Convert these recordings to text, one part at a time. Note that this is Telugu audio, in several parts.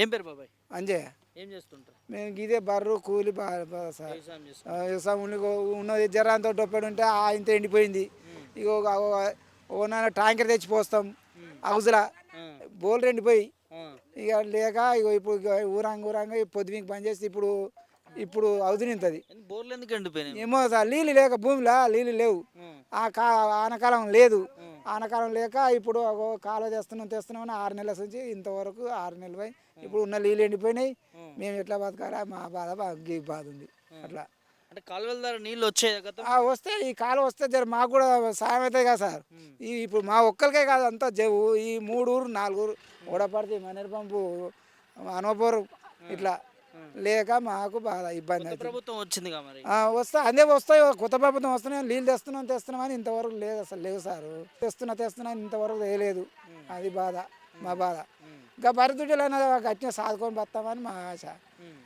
ఏం పేరు బాబాయ్? అంజయ్య. ఏం చేస్తుంటారు మేము ఇదే బర్రు కూలి సార్ వ్యవసాయం చేస్తు ఉన్నది జరాంతో డొప్పెడు ఉంటే ఆ ఇంత ఎండిపోయింది. ఇక ఒక- ఒక- ఓ నాన్న ట్యాంకర్ తెచ్చి పోస్తాం హౌజ్లా. బోల్ ఎండిపోయి. ఇక లేక ఇక ఇప్పుడు ఊరంగా ఊరంగా ఈ పొద్దుమికి పని చేసి ఇప్పుడు ఇప్పుడు నింతది బోర్లు ఎందుకు ఎండిపోయినాయి? ఏమో సార్ నీళ్ళు లేక భూమిలో నీళ్ళు లేవు. ఆ కా ఆనకాలం లేదు. ఆనకాలం లేక ఇప్పుడు కాలువ తెస్తున్నాం తెస్తున్నాం ఆరు నెలల నుంచి ఇంతవరకు ఆరు నెలలు పోయి ఇప్పుడు ఉన్న నీళ్ళు ఎండిపోయినాయి. మేము ఎట్లా బతకాలా? మా బాధ ఈ బాధ ఉంది. అట్లా. అంటే కాలువల ద్వారా నీళ్ళు వచ్చాయి వస్తే ఈ కాలం వస్తే జర మాకు కూడా సాయం అవుతుంది కదా సార్. ఈ ఇప్పుడు మా ఒక్కరికే కాదు అంతా జవు ఈ మూడు ఊరు నాలుగు ఊరు ఓడపడితే మనేరు పంపు అనవపూరు ఇట్లా. లేక మాకు బాగా ఇబ్బంది అవుతుంది ప్రభుత్వం ఆ, వస్తా అదే వస్తాయి కొత్త ప్రభుత్వం వస్తున్నాయి నీళ్ళు తెస్తున్నాం తెస్తున్నాం అని ఇంతవరకు లేదు అసలు లేవు సార్. తెస్తున్నా తెస్తున్నా ఇంతవరకు వేయలేదు అది బాధ మా బాధ. ఇంకా బరిదుడ్డలైనా గట్టిగా సాదుకొని బతామని మా ఆశ.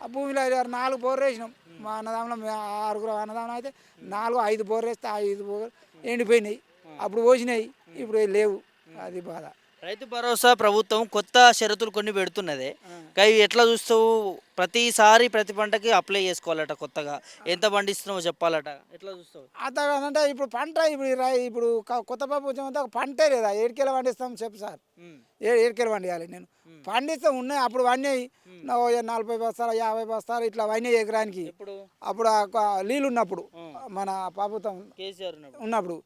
ఆ భూమిలో నాలుగు బోర్లు వేసినాం. మా అన్నదాంలో ఆరుగురు అన్నదానం అయితే నాలుగు ఐదు బోర్లు వేస్తే ఐదు బోర్ ఎండిపోయినాయి. అప్పుడు పోసినాయి ఇప్పుడు లేవు. అది బాధ. రైతు భరోసా ప్రభుత్వం కొత్త షరతులు కొన్ని పెడుతున్నదే. కానీ ఎట్లా చూస్తావు? ప్రతిసారి ప్రతి పంటకి అప్లై చేసుకోవాలట కొత్తగా. ఎంత పండిస్తున్నావో చెప్పాలట. ఎట్లా చూస్తావు? అంటే ఇప్పుడు పంట ఇప్పుడు రై- ఇప్పుడు క- కొత్త ప్రభుత్వం అంతా పంటే లేదా? ఏడుకెళ్ళ పండిస్తాం చెప్పు సార్. ఏ ఏడుకెళ్ళ పండియాలి నేను. పండిస్తే ఉన్నాయి అప్పుడు వన్నాయి నలభై బస్తాలు యాభై బస్తాలు ఇట్లా వన్నాయి ఎకరానికి. ఇప్పుడు అప్పుడు ఆ క- నీళ్ళు ఉన్నప్పుడు. మన ప్రభుత్వం కేసీఆర్ ఉన్నప్పుడు. ఉన్నప్పుడు.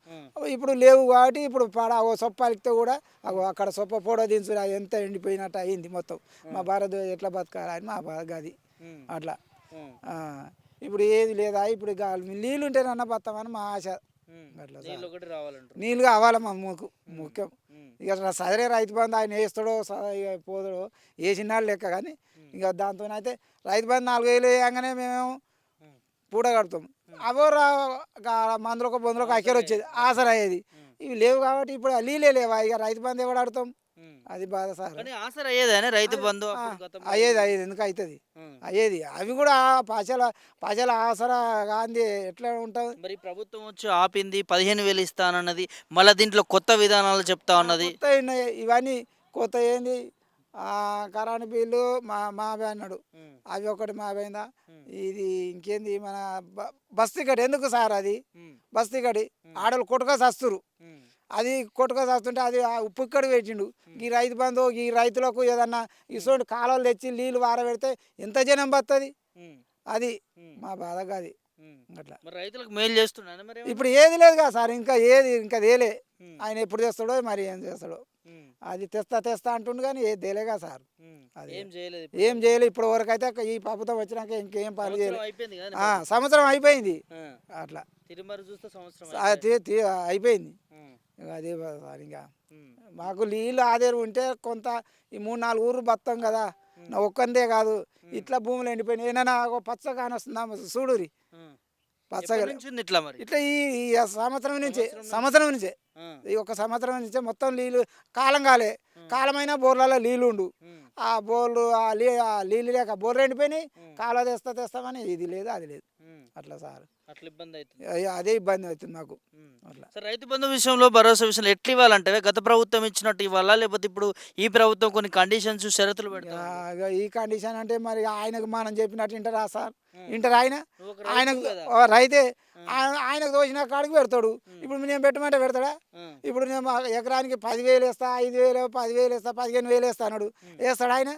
ఇప్పుడు లేవు కాబట్టి ఇప్పుడు పడ ఓ సొప్ప కూడా అగో అక్కడ సొప్ప పొడ దించు ఎంత ఎండిపోయినట్టు అయింది మొత్తం. మా భారత్ ఎట్లా బతకాలి అని మా బాధ. అట్లా. ఇప్పుడు ఏది లేదా ఇప్పుడు నీళ్ళు ఉంటేనన్నా బతామని మా ఆశ. అట్లా నీళ్ళు కావాలి మా ముక్కు ముఖ్యం. ఇక ర- సదరే రైతు బంధు ఆయన వేస్తాడో పోతాడో వేసినాడు లెక్క కానీ ఇక దాంతో అయితే రైతు బంధు నాలుగు వేలు వేయంగానే మేము. పూట కడతాం. అవో మందులకు బొందులకు అక్కర వచ్చేది ఆసరా అయ్యేది. ఇవి లేవు కాబట్టి ఇప్పుడు నీళ్ళే లేవా? ఇక రైతు బంధు ఎవడు ఆడతాం. అది బాధ సార్. ఆసర అయ్యేదానే రైతు బంధు? అయ్యేది అయ్యేది. ఎందుకు అవుతుంది. అయ్యేది. అవి కూడా పశల పశల ఆసరా గాంధీ ఎట్లా ఉంటుంది మరి ప్రభుత్వం వచ్చి ఆపింది పదిహేను వేలు ఇస్తానన్నది మళ్ళీ దీంట్లో కొత్త విధానాలు చెప్తా ఉన్నది. ఇవన్నీ కొత్త ఏంది? ఆ, కరెంట్ బిల్లు మా మావే అన్నాడు. అవి ఒకటి మావైందా ఇది ఇంకేంది? మన బ- బస్తీ గడి ఎందుకు సార్ అది. బస్తీ గడి ఆడలు కొట్టుక చస్తురు ఉమ్. అది కొట్టుక చస్తుంటే అది ఆ ఉప్పు ఇక్కడ పెట్టిండు ఈ రైతు బంధు ఈ రైతులకు ఏదన్నా ఇటువంటి కాలువలు తెచ్చి నీళ్ళు వారబెడితే ఎంత జనం ఉమ్. అది. మా బాధగా అది ఉమ్. అట్లా రైతులకు మేలు చేస్తున్నాను? ఇప్పుడు ఏది లేదు కదా సార్ ఇంకా ఏది ఇంకా తేలే ఉమ్. ఆయన ఎప్పుడు తెస్తాడో మరి ఏం చేస్తాడో. అది తెస్తా తెస్తా అంటుండు కానీ ఏది తేలేగా సార్. అది. ఏం చేయలేదు ఏం చేయలే ఇప్పటి వరకు అయితే ఈ ప్రభుత్వం వచ్చినాక ఇంకేం పని చేయలేదు కదా సంవత్సరం అయిపోయింది. అట్లా తిరుమల చూస్తే సంవత్సరం అయిపోయింది అదే సార్ ఇంకా. మాకు నీళ్ళు ఆధారం ఉంటే కొంత ఈ మూడు నాలుగు ఊర్లు బతాం కదా. నా ఒక్కందే కాదు. ఇట్లా భూములు ఎండిపోయినాయి. ఏమైనా పచ్చ కానొస్తుందా చూడురి ఉమ్. పచ్చగా ఇట్లా మరి? ఇట్లా ఈ సంవత్సరం నుంచే. సంవత్సరం నుంచే. ఈ ఒక సంవత్సరం నుంచే మొత్తం నీళ్ళు కాలం కాలే. కాలమైన బోర్లలో నీళ్ళు ఉండు ఉమ్. ఆ బోర్లు ఆ లీ ఆ నీళ్ళు లేక బోర్లు ఎండిపోయినాయి. కాలువ తెస్తా తెస్తామని ఇది లేదు అది లేదు. అట్లా సార్. అట్లా ఇబ్బంది అవుతుంది. అదే ఇబ్బంది అవుతుంది మాకు. అట్లా. రైతు బంధు విషయంలో భరోసా విషయంలో ఎట్లా ఇవ్వాలంటే గత ప్రభుత్వం ఇచ్చినట్టు ఇవ్వాలా? లేకపోతే ఇప్పుడు ఈ ప్రభుత్వం కొన్ని కండిషన్స్ షరతులు పెడతా ఈ కండిషన్ అంటే మరి ఆయనకు మనం చెప్పినట్టు వింటారా సార్? వింటారా ఆయన. ఓ రైతే ఆయన- ఆయనకు తోచిన కాడికి పెడతాడు. ఇప్పుడు నేను పెట్టమంటే పెడతాడా. ఇప్పుడు నేను ఎకరానికి పదివేలు వేస్తా ఐదు వేలు పదివేలు వేస్తా పదిహేను వేలు వేస్తా అన్నాడు. వేస్తాడు ఆయన?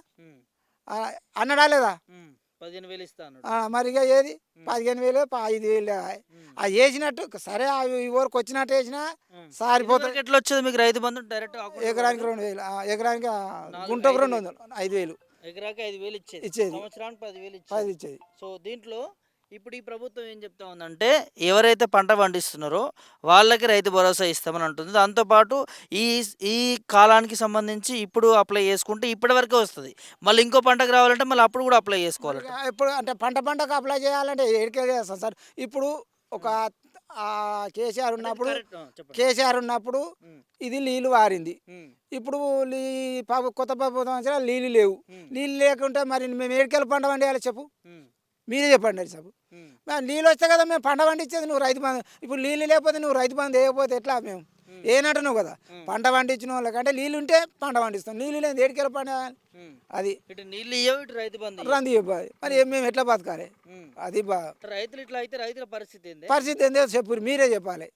అన్నాడా లేదా. పదిహేను వేలు మరి ఏది? పదిహేను వేలు ఐదు వేలు. అది వేసినట్టు సరే అవి ఈ ఊరికి వచ్చినట్టు వేసినా సారిపోతాయి ఇదివరకు ఎట్లా వచ్చేది మీకు రైతు బంధు? డైరెక్ట్ ఎకరానికి రెండు వేలు. ఎకరానికి గుంటకు రెండు వందలు ఐదు వేలు. ఎకరాకి ఐదు వేలు ఇచ్చేది. ఇచ్చేది. సంవత్సరానికి పదివేలు ఇచ్చేది. ఇచ్చేది. సో దీంట్లో ఇప్పుడు ఈ ప్రభుత్వం ఏం చెప్తా ఉందంటే ఎవరైతే పంట పండిస్తున్నారో వాళ్ళకి రైతు భరోసా ఇస్తామని అంటుంది. దాంతోపాటు ఈ ఈ కాలానికి సంబంధించి ఇప్పుడు అప్లై చేసుకుంటే ఇప్పటి వరకే వస్తుంది. మళ్ళీ ఇంకో పంటకు రావాలంటే మళ్ళీ అప్పుడు కూడా అప్లై చేసుకోవాలి ఇప్పుడు అంటే పంట పంటకు అప్లై చేయాలంటే ఏడికే చేస్తాం సార్. ఇప్పుడు ఒక కేసీఆర్ ఉన్నప్పుడు కేసీఆర్ ఉన్నప్పుడు. ఇది నీళ్ళు వారింది. ఇప్పుడు కొత్త ప్రభుత్వం వచ్చినా నీళ్ళు లేవు. నీళ్ళు లేకుంటే మరి మేము ఏడికెళ్ళి పంట పండియాలి చెప్పు. మీరే చెప్పండి అది చెప్పు. నీళ్ళు వస్తే కదా మేము పంట పండించేది నువ్వు రైతు బంధు. ఇప్పుడు నీళ్ళు లేకపోతే నువ్వు రైతు బంధు వేయకపోతే ఎట్లా మేము? ఏనంటున్నావు కదా. పంట పండించిన వాళ్ళకంటే నీళ్ళు ఉంటే పంట పండిస్తాం. నీళ్ళు లేదు ఏడికెళ్ళి ఉమ్. అది. నీళ్ళు రైతు బంధు. రంది చెప్పాలి మరి ఏం మేము ఎట్లా బతకాలి. అది రైతులు ఇట్లా అయితే రైతుల పరిస్థితి ఏంది? పరిస్థితి ఏందో? చెప్పు మీరే చెప్పాలి.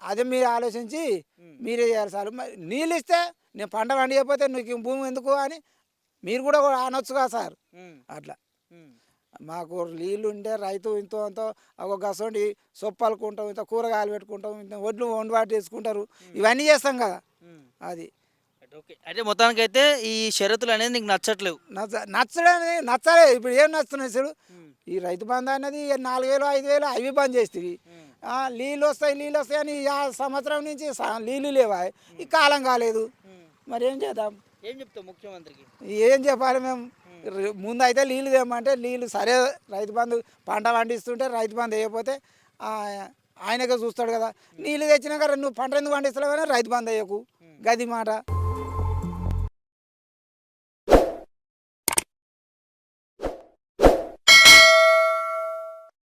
అదే మీరు ఆలోచించి మీరే చేయాలి సార్. మరి నీళ్ళు ఇస్తే నేను పంట పండియకపోతే నీకు భూమి ఎందుకు అని మీరు కూడా అనొచ్చు కదా సార్. అట్లా. మాకు నీళ్ళు ఉంటే రైతు ఇంతో అంతో ఒక గసండి సొప్పలుకుంటాం ఇంత కూరగాయలు పెట్టుకుంటాం ఇంత ఒడ్లు వండుబాటు చేసుకుంటారు. ఇవన్నీ చేస్తాం కదా. అది. ఓకే. అయితే మొత్తానికైతే ఈ షరతులు అనేది నీకు నచ్చట్లేవు. నచ్చ నచ్చడానికి నచ్చలే ఇప్పుడు ఏం నచ్చుతున్నాయి ఉమ్. ఈ రైతు బంధు అనేది నాలుగు వేలు ఐదు వేలు అవి బంద్ చేస్తుంది. నీళ్ళు వస్తాయి నీళ్ళు వస్తాయి అని ఆ సంవత్సరం నుంచి నీళ్ళు లేవా ఈ కాలం కాలేదు. మరి ఏం చేద్దాం? ఏం చెప్తావు ముఖ్యమంత్రికి? ఏం చెప్పాలి మేము? ముందు అయితే నీళ్ళు తేమంటే నీళ్ళు సరే రైతు బంధు పంట పండిస్తుంటే రైతు బంధు వేయకపోతే ఆయనకే చూస్తాడు కదా. నీళ్ళు తెచ్చినాక నువ్వు పంట ఎందుకు పండిస్తలేవని రైతు బంధు వేయకు. గది మాట.